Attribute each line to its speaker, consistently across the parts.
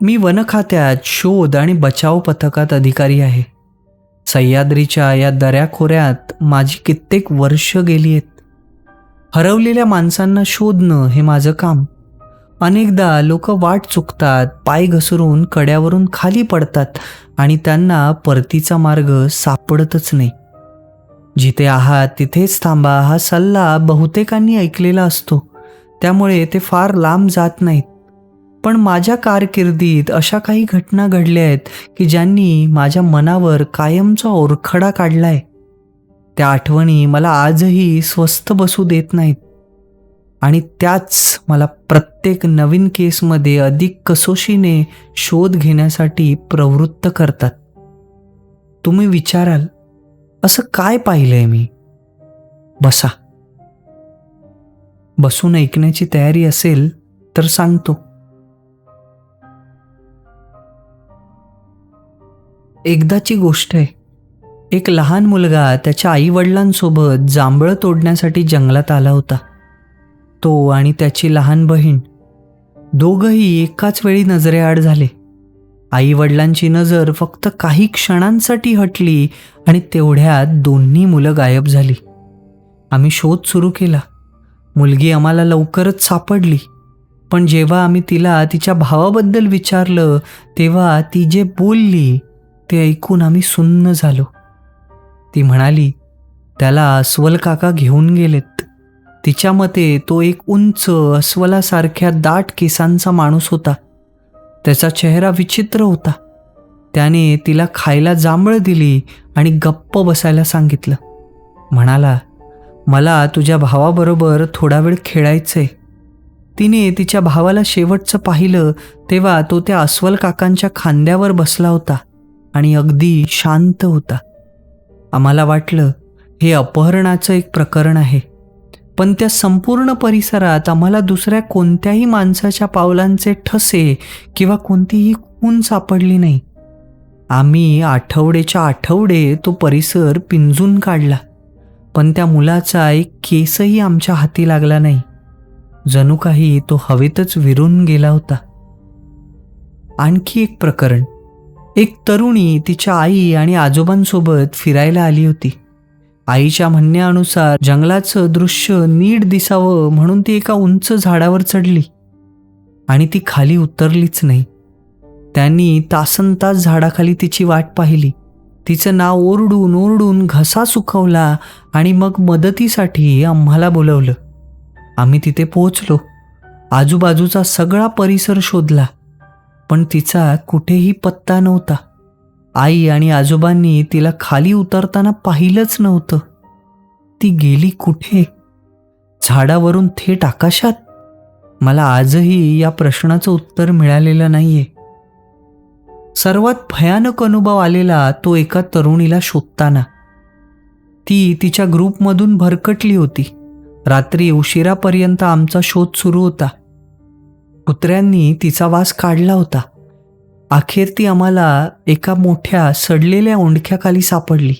Speaker 1: मी one खात्यात शोध आणि बचाव पथकात अधिकारी आहे. सह्याद्रीच्या या दऱ्याखोऱ्यात माझी कित्येक वर्ष गेली आहेत. हरवलेल्या माणसांना शोधणं हे माझं काम. अनेकदा लोक वाट चुकतात पाय घसरून कड्यावरून खाली पडतात आणि त्यांना परतीचा मार्ग सापडतच नाही. जिथे आहात तिथेच थांबा हा सल्ला बहुतेकांनी ऐकलेला असतो. त्यामुळे ते फार लांब जात नाहीत. पण माझ्या कारकिर्दीत अशा काही घटना घडल्या आहेत की ज्यांनी माझ्या मनावर कायमचा ओरखडा काढलाय. त्या आठवणी मला आजही स्वस्थ बसू देत नाहीत. आणि त्याच मला प्रत्येक नवीन केसमध्ये अधिक कसोशीने शोध घेण्यासाठी प्रवृत्त करतात. तुम्ही विचाराल असं काय पाहिलंय मी? बसा. बसून ऐकण्याची तयारी असेल तर सांगतो. एकदाची गोष्ट आहे. एक लहान मुलगा त्याच्या आईवडिलांसोबत जांभळं तोडण्यासाठी जंगलात आला होता. तो आणि त्याची लहान बहीण दोघंही एकाच वेळी नजरेआड झाले. आईवडिलांची नजर फक्त काही क्षणांसाठी हटली आणि तेवढ्यात दोन्ही मुलं गायब झाली. आम्ही शोध सुरू केला. मुलगी आम्हाला लवकरच सापडली. पण जेव्हा आम्ही तिला तिच्या भावाबद्दल विचारलं तेव्हा ती जे बोलली ते ऐकून आम्ही सुन्न झालो. ती म्हणाली त्याला अस्वल काका घेऊन गेलेत. तिच्या मते तो एक उंच अस्वलासारख्या दाट केसांचा माणूस होता. त्याचा चेहरा विचित्र होता. त्याने तिला खायला जांभळं दिली आणि गप्प बसायला सांगितलं. म्हणाला मला तुझ्या भावाबरोबर थोडा वेळ खेळायचंय. तिने तिच्या भावाला शेवटचं पाहिलं तेव्हा तो त्या अस्वल काकांच्या खांद्यावर बसला होता. आणि अगदी शांत होता. आम्हाला वाटलं हे अपहरणाचं एक प्रकरण आहे. पण त्या संपूर्ण परिसरात आम्हाला दुसऱ्या कोणत्याही माणसाच्या पावलांचे ठसे किंवा कोणतीही खून सापडली नाही. आम्ही आठवडेच्या आठवडे तो परिसर पिंजून काढला. पण त्या मुलाचा एक केसही आमच्या हाती लागला नाही. जणू काही तो हवेतच विरून गेला होता. आणखी एक प्रकरण. एक तरुणी तिच्या आई आणि आजोबांसोबत फिरायला आली होती. आईच्या म्हणण्यानुसार जंगलाचं दृश्य नीट दिसावं म्हणून ती एका उंच झाडावर चढली. आणि ती खाली उतरलीच नाही. त्यांनी तासन तास झाडाखाली तिची वाट पाहिली. तिचं नाव ओरडून ओरडून घसा सुकवला आणि मग मदतीसाठी आम्हाला बोलवलं. आम्ही तिथे पोहोचलो. आजूबाजूचा सगळा परिसर शोधला. पण तिचा कुठेही पत्ता नव्हता. आई आणि आजोबांनी तिला खाली उतरताना पाहिलंच नव्हतं. ती गेली कुठे? झाडावरून थेट आकाशात? मला आजही या प्रश्नाचं उत्तर मिळालेलं नाहीये. सर्वात भयानक अनुभव आलेला तो एका तरुणीला शोधताना. ती तिच्या ग्रुपमधून भरकटली होती. रात्री उशिरापर्यंत आमचा शोध सुरू होता. कुत्र्यांनी तिचा वास काढला होता. अखेर ती आम्हाला एका मोठ्या सडलेल्या ओंडख्याखाली सापडली.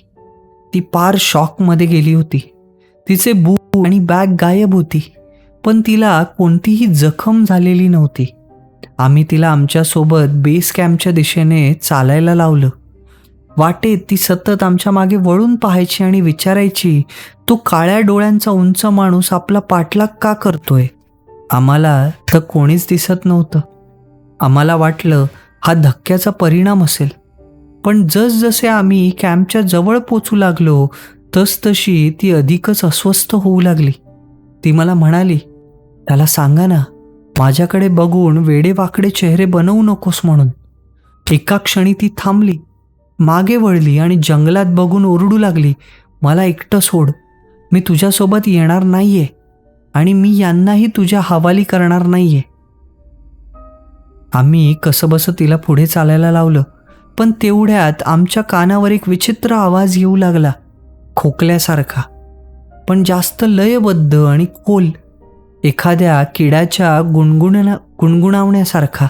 Speaker 1: ती पार शॉकमध्ये गेली होती. तिचे बू आणि बॅग गायब होती पण तिला कोणतीही जखम झालेली नव्हती. आम्ही तिला आमच्यासोबत बेस कॅम्पच्या दिशेने चालायला लावलं. वाटेत ती सतत आमच्या मागे वळून पाहायची आणि विचारायची तो काळ्या डोळ्यांचा उंच माणूस आपला पाठलाग का करतोय? आम्हाला तर कोणीच दिसत नव्हतं. आम्हाला वाटलं हा धक्क्याचा परिणाम असेल. पण जसजसे आम्ही कॅम्पच्या जवळ पोचू लागलो तसतशी ती अधिकच अस्वस्थ होऊ लागली. ती मला म्हणाली त्याला सांगा ना माझ्याकडे बघून वेडेवाकडे चेहरे बनवू नकोस म्हणून. एका क्षणी ती थांबली मागे वळली आणि जंगलात बघून ओरडू लागली मला एकटं सोड मी तुझ्यासोबत येणार नाहीये. आणि मी यांनाही तुझ्या हवाली करणार नाहीये. आम्ही कसंबसं तिला पुढे चालायला लावलं पण तेवढ्यात आमच्या कानावर एक विचित्र आवाज येऊ लागला खोकल्यासारखा. पण जास्त लयबद्ध आणि खोल एखाद्या किड्याच्या गुणगुणना गुणगुणावण्यासारखा.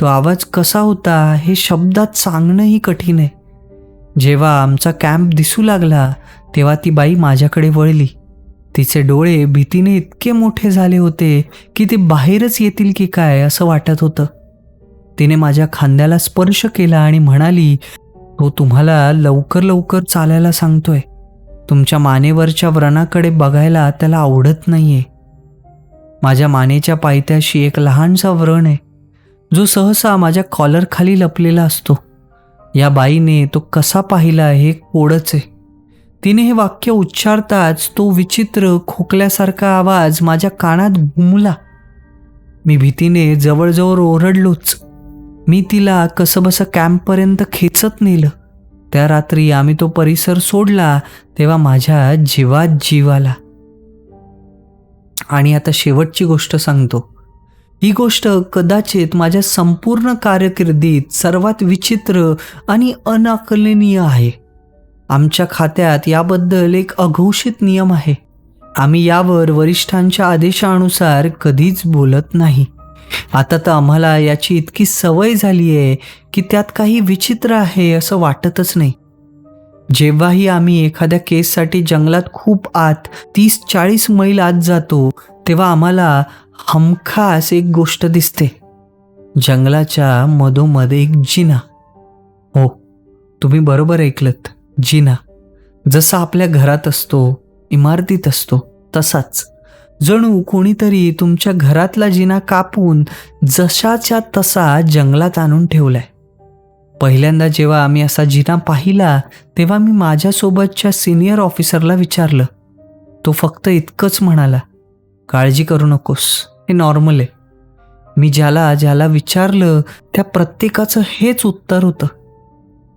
Speaker 1: तो आवाज कसा होता हे शब्दात सांगणंही कठीण आहे. जेव्हा आमचा कॅम्प दिसू लागला तेव्हा ती बाई माझ्याकडे वळली. तिचे डोळे भीतीने इतके मोठे झाले होते की ते बाहेरच येतील की काय असं वाटत होतं. तिने माझ्या खांद्याला स्पर्श केला आणि म्हणाली तो तुम्हाला लवकर लवकर चालायला सांगतोय. तुमच्या मानेवरच्या व्रणाकडे बघायला त्याला आवडत नाहीये. माझ्या मानेच्या पायथ्याशी एक लहानसा व्रण आहे जो सहसा माझ्या कॉलरखाली लपलेला असतो. या बाईने तो कसा पाहिला हे कोडच आहे. तिने हे वाक्य उच्चारताच तो विचित्र खोकल्यासारखा आवाज माझ्या कानात घुमला. मी भीतीने जवळजवळ ओरडलोच. मी तिला कसंबसं कॅम्पपर्यंत खेचत नेलं. त्या रात्री आम्ही तो परिसर सोडला तेव्हा माझ्या जीवात जीव आला. आणि आता शेवटची गोष्ट सांगतो. ही गोष्ट कदाचित माझ्या संपूर्ण कारकिर्दीत सर्वात विचित्र आणि अनाकलनीय आहे. आमच्या खात्यात याबद्दल एक अघोषित नियम आहे. आम्ही यावर वरिष्ठांच्या आदेशानुसार कधीच बोलत नाही. आता तर आम्हाला याची इतकी सवय झाली आहे की त्यात काही विचित्र आहे असं वाटतच नाही. जेव्हाही आम्ही एखाद्या केससाठी जंगलात खूप आत तीस चाळीस मैल आत जातो तेव्हा आम्हाला हमखास एक गोष्ट दिसते. जंगलाच्या मधोमध एक जिना. हो तुम्ही बरोबर ऐकलत. जिना. जसा आपल्या घरात असतो इमारतीत असतो तसाच. जणू कोणीतरी तुमच्या घरातला जिना कापून जशाच्या तसा जंगलात आणून ठेवलाय. पहिल्यांदा जेव्हा आम्ही असा जिना पाहिला तेव्हा मी माझ्यासोबतच्या सिनियर ऑफिसरला विचारलं. तो फक्त इतकंच म्हणाला काळजी करू नकोस हे नॉर्मल आहे. मी ज्याला ज्याला विचारलं त्या प्रत्येकाचं हेच उत्तर होतं.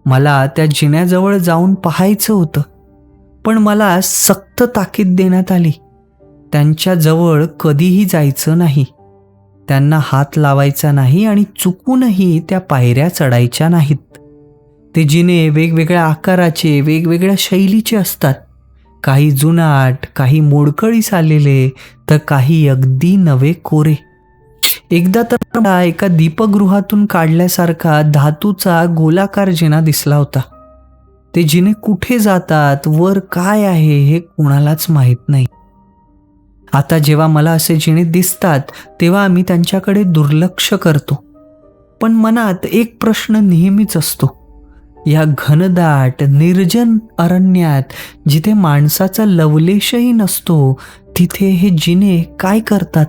Speaker 1: मला त्या जिन्याजवळ जाऊन पाहायचं होतं पण मला सक्त ताकीद देण्यात आली. त्यांच्याजवळ कधीही जायचं नाही. त्यांना हात लावायचा नाही आणि चुकूनही त्या पायऱ्या चढायच्या नाहीत. ते जिने वेगवेगळ्या आकाराचे वेगवेगळ्या शैलीचे असतात. काही जुनाट काही मोडकळीस आलेले तर काही अगदी नवे कोरे. एकदा तर मला एका दीपगृहातून काढल्यासारखा धातूचा गोलाकार जिना दिसला होता. ते जिने कुठे जातात वर काय आहे हे कोणालाच माहीत नाही. आता जेव्हा मला असे जिणे दिसतात तेव्हा आम्ही त्यांच्याकडे दुर्लक्ष करतो. पण मनात एक प्रश्न नेहमीच असतो. या घनदाट निर्जन अरण्यात जिथे माणसाचा लवलेशही नसतो तिथे हे जिने काय करतात?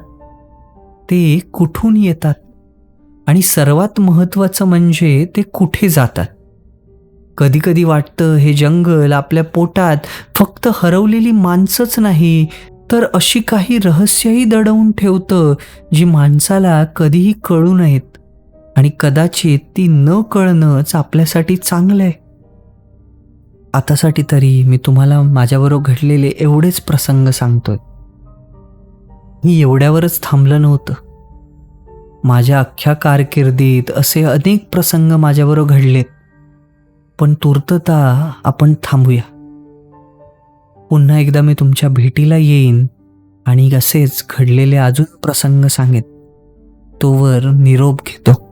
Speaker 1: ते कुठून येतात? आणि सर्वात महत्त्वाचं म्हणजे ते कुठे जातात? कधीकधी वाटतं हे जंगल आपल्या पोटात फक्त हरवलेली माणसंच नाही तर अशी काही रहस्यही दडवून ठेवतं जी माणसाला कधीही कळू नयेत. आणि कदाचित ती न कळणंच आपल्यासाठी चांगलं आहे आतासाठी तरी मी तुम्हाला माझ्याबरोबर घडलेले एवढेच प्रसंग सांगतोय. मी एवढ्यावरच थांबलं नव्हतं. माझ्या अख्ख्या कारकिर्दीत असे अनेक प्रसंग माझ्याबरोबर घडलेत. पण तूर्तता आपण थांबूया. पुन्हा एकदा मी तुमच्या भेटीला येईन आणि असेच घडलेले अजून प्रसंग सांगेन. तोवर निरोप घेतो.